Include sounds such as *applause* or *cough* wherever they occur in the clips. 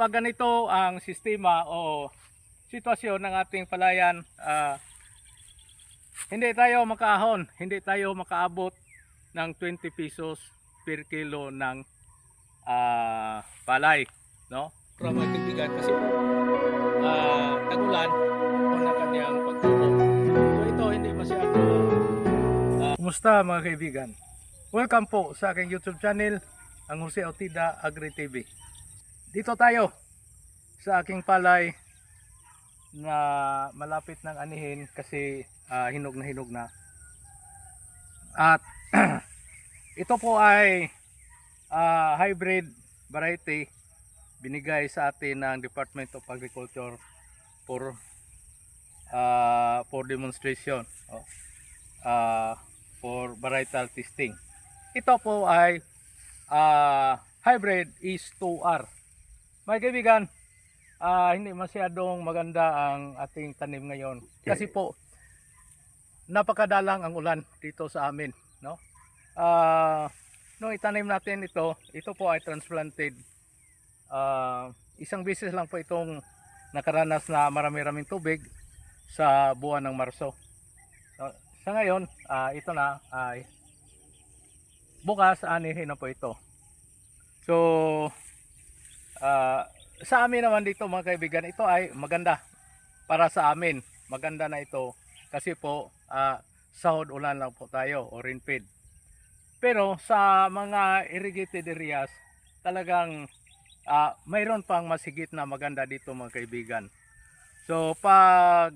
pag ganito ang sistema o sitwasyon ng ating palayan, ah, hindi tayo makaahon, hindi tayo makaabot ng 20 pesos per kilo ng ah, palay, no? Para mga kaibigan kasi po ah, tagulan o na kanyang pagtubo. So ito hindi masyado ah, Kumusta mga kaibigan? Welcome po sa aking YouTube channel, ang Jose Otida Agri TV. Dito tayo sa aking palay na malapit ng anihin kasi ah, hinog na hinog na. At *clears throat* ito po ay ah, hybrid variety binigay sa atin ng Department of Agriculture for ah, for demonstration oh, ah, for varietal testing. Ito po ay ah, hybrid is 2R. Mga kaibigan, ah, hindi masyadong maganda ang ating tanim ngayon kasi po napakadalang ang ulan dito sa amin, no? Ah, nung itanim natin ito, ito po ay transplanted. Ah, isang beses lang po itong nakaranas na marami-raming tubig sa buwan ng Marso. So, sa ngayon, ah, ito na ay bukas anihin na po ito. So, ah, sa amin naman dito mga kaibigan, ito ay maganda para sa amin. Maganda na ito kasi po ah, sahod ulan lang po tayo o rainfed. Pero sa mga irrigated areas, talagang ah, mayroon pang masigit na maganda dito mga kaibigan. So pag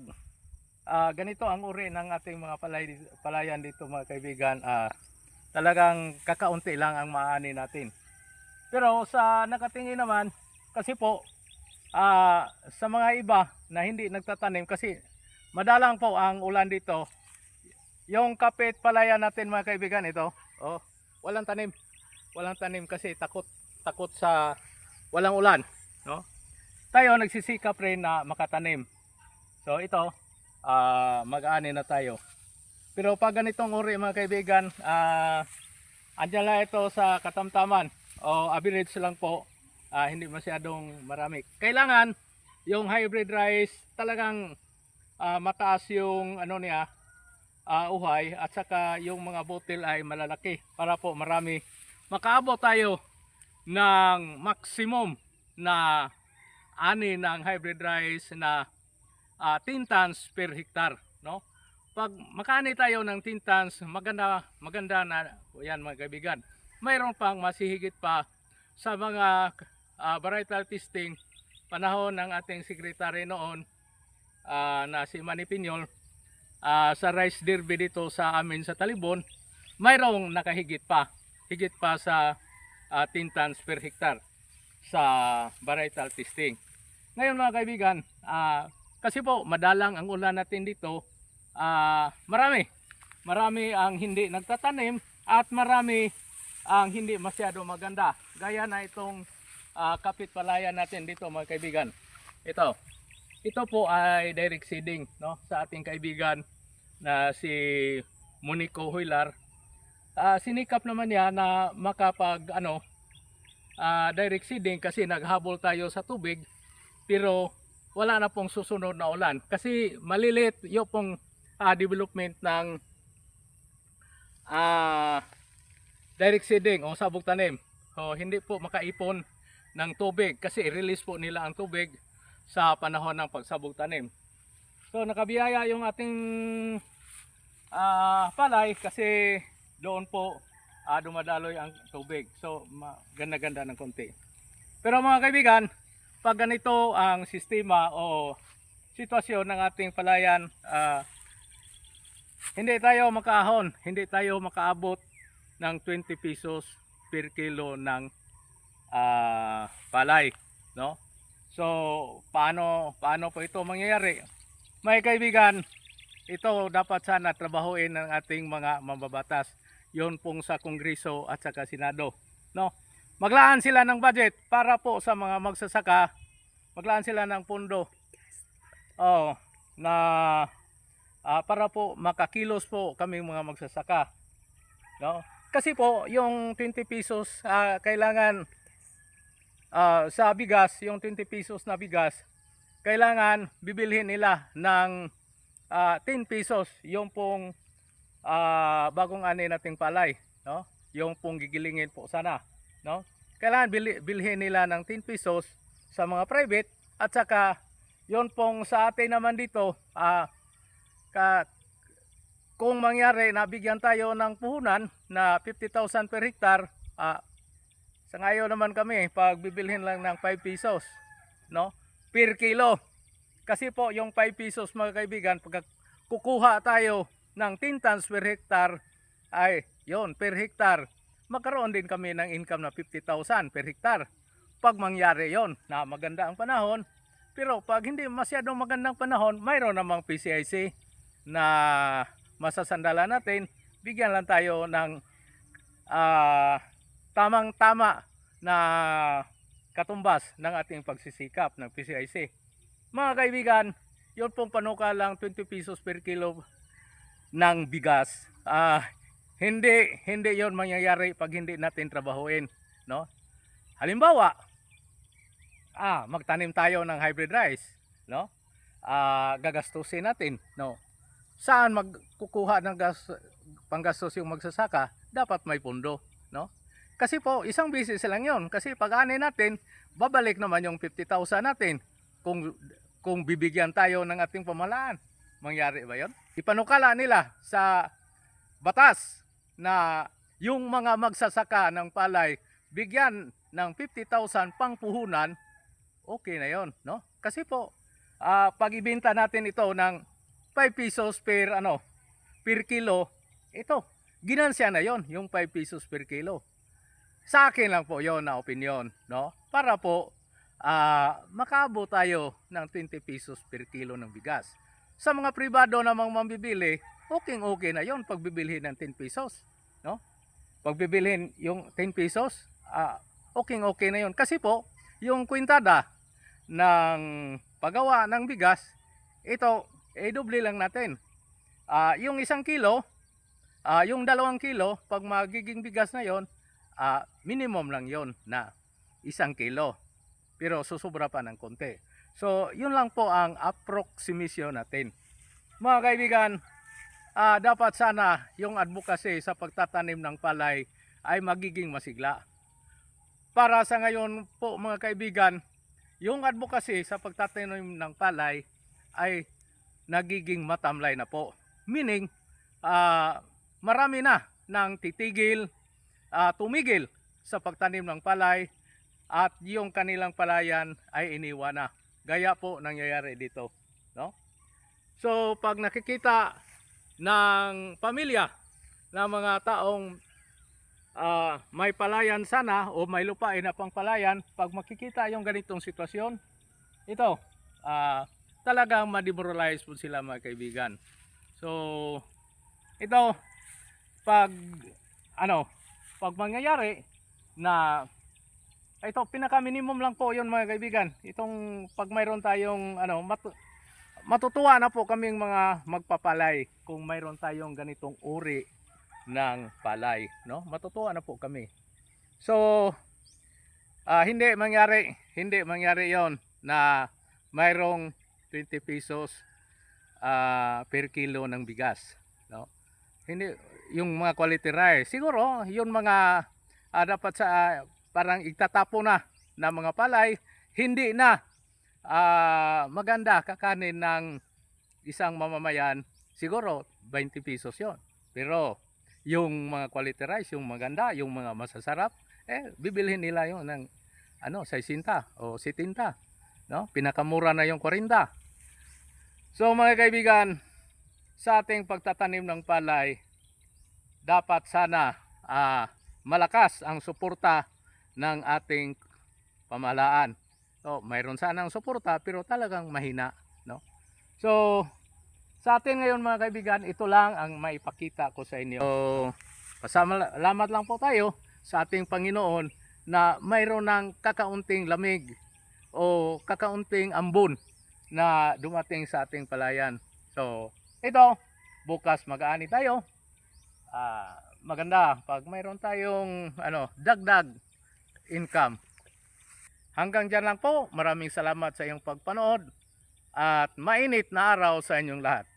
ah, ganito ang uri ng ating mga palay, palayan dito mga kaibigan, ah, talagang kakaunti lang ang maani natin. Pero sa nakatingin naman, kasi po ah, sa mga iba na hindi nagtatanim kasi madalang po ang ulan dito. Yung kapit palayan natin mga kaibigan ito, oh, walang tanim. Walang tanim kasi takot takot sa walang ulan, no? Tayo nagsisikap rin na makatanim. So ito, ah, mag-ani na tayo. Pero pag ganitong uri mga kaibigan, ah andyan lang ito sa katamtaman o average lang po, ah, hindi masyadong marami. Kailangan yung hybrid rice talagang ah, mataas yung ano niya, ah, uhay at saka yung mga butil ay malalaki para po marami makaabot tayo ng maximum na ani ng hybrid rice na ah, 10 tons per hectare no? Pag makani tayo ng 10 tons maganda maganda na yan mga kaibigan mayroon pang masihigit pa sa mga ah, varietal testing panahon ng ating secretary noon ah, na si Manny Pinyol ah, sa rice derby dito sa amin sa Talibon mayroong nakahigit pa higit pa sa ah, 10 tons per hectare sa varietal testing ngayon mga kaibigan ah, kasi po madalang ang ulan natin dito ah, marami marami ang hindi nagtatanim at marami ang hindi masyado maganda. Gaya na itong ah, kapit palayan natin dito mga kaibigan. Ito. Ito po ay direct seeding no sa ating kaibigan na si Monico Huilar Ah, sinikap naman niya na makapag ano ah, direct seeding kasi naghabol tayo sa tubig pero wala na pong susunod na ulan. Kasi malilit yung pong ah, development ng ah, direct seeding o sabog tanim. So, hindi po makaipon ng tubig kasi i-release po nila ang tubig sa panahon ng pagsabog tanim. So nakabiyaya yung ating ah, palay kasi doon po ah, dumadaloy ang tubig. So ganda-ganda ng konti. Pero mga kaibigan pag ganito ang sistema o sitwasyon ng ating palayan, ah, hindi tayo makaahon, hindi tayo makaabot ng 20 pesos per kilo ng ah, palay, no? So, paano paano po ito mangyayari? May kaibigan, ito dapat sana trabahuin ng ating mga mambabatas. Yon pong sa Kongreso at saka Senado, no? maglaan sila ng budget para po sa mga magsasaka maglaan sila ng pondo oh na ah, para po makakilos po kami mga magsasaka no kasi po yung 20 pesos ah, kailangan ah, sa bigas, yung 20 pesos na bigas, kailangan bibilhin nila ng ah, 10 pesos yung pong ah, bagong ani nating palay, no? Yung pong gigilingin po sana, no? Kailangan bili, bilhin nila ng 10 pesos sa mga private at saka yon pong sa atin naman dito, ah, ka, kung mangyari nabigyan tayo ng puhunan na 50,000 per hektar, ah, sa ngayon naman kami, pag bibilhin lang ng 5 pesos, no? Per kilo. Kasi po, yung 5 pesos mga kaibigan, pag kukuha tayo ng 10 tons per hektar, ay, yon per hektar, magkaroon din kami ng income na 50,000 per hektar. Pag mangyari yon na maganda ang panahon, pero pag hindi masyadong magandang panahon, mayroon namang PCIC na masasandala natin, bigyan lang tayo ng ah, tamang-tama na katumbas ng ating pagsisikap ng PCIC. Mga kaibigan, yun pong panukalang 20 pesos per kilo ng bigas. Ah, hindi hindi 'yon mangyayari pag hindi natin trabahuin, no? Halimbawa, ah, magtanim tayo ng hybrid rice, no? Ah, gagastusin natin, no? Saan magkukuha ng gas panggastos yung magsasaka? Dapat may pundo, no? Kasi po, isang business lang 'yon. Kasi pag ani natin, babalik naman yung 50,000 natin kung kung bibigyan tayo ng ating pamahalaan. Mangyari ba 'yon? Ipanukala nila sa batas na yung mga magsasaka ng palay bigyan ng 50,000 pang puhunan, okay na 'yon, no? Kasi po, ah, pag ibenta natin ito ng 5 pesos per ano, per kilo, ito, ginansya na 'yon, yung 5 pesos per kilo. Sa akin lang po 'yon na opinion, no? Para po ah makaabot tayo ng 20 pesos per kilo ng bigas. Sa mga pribado namang mamibili, okay okay na 'yon pag bibilhin ng 10 pesos, no? Pag bibilhin yung 10 pesos, ah okay okay na 'yon kasi po yung kwintada ng paggawa ng bigas, ito eh doble lang natin. Ah yung isang kilo, ah yung dalawang kilo, pag magiging bigas na 'yon, ah minimum lang 'yon na isang kilo. Pero susubra pa ng konti. So, yun lang po ang approximation natin. Mga kaibigan, ah, dapat sana yung advocacy sa pagtatanim ng palay ay magiging masigla. Para sa ngayon po mga kaibigan, yung advocacy sa pagtatanim ng palay ay nagiging matamlay na po. Meaning, ah, marami na nang titigil, ah, tumigil sa pagtanim ng palay at yung kanilang palayan ay iniwan na. Gaya po nangyayari dito, no? So pag nakikita ng pamilya ng mga taong ah, may palayan sana o may lupain na pang palayan, pag makikita yung ganitong sitwasyon, ito, ah, talagang mademoralize po sila mga kaibigan. So, ito, pag, ano, pag mangyayari na ito pinaka minimum lang po 'yon mga kaibigan. Itong pag mayroon tayong ano matu- matutuwa na po kaming mga magpapalay kung mayroon tayong ganitong uri ng palay, no? Matutuwa na po kami. So ah, hindi mangyari, hindi mangyari 'yon na mayroong 20 pesos ah, per kilo ng bigas, no? Hindi yung mga quality rice. Siguro, yung mga ah, dapat sa ah, parang igtatapo na ng mga palay, hindi na ah, maganda kakanin ng isang mamamayan, siguro 20 pesos yon. Pero yung mga quality rice, yung maganda, yung mga masasarap, eh bibilhin nila yon ng ano, 60 o 70, no? Pinakamura na yung 40. So mga kaibigan, sa ating pagtatanim ng palay, dapat sana ah, malakas ang suporta ng ating pamahalaan. So, mayroon sanang suporta pero talagang mahina, no? So, sa atin ngayon mga kaibigan, ito lang ang maipakita ko sa inyo. So, pasalamat lang po tayo sa ating Panginoon na mayroon ng kakaunting lamig o kakaunting ambon na dumating sa ating palayan. So, ito, bukas mag-aani tayo. Ah, maganda pag mayroon tayong ano, dagdag income. Hanggang dyan lang po. Maraming salamat sa iyong pagpanood at mainit na araw sa inyong lahat.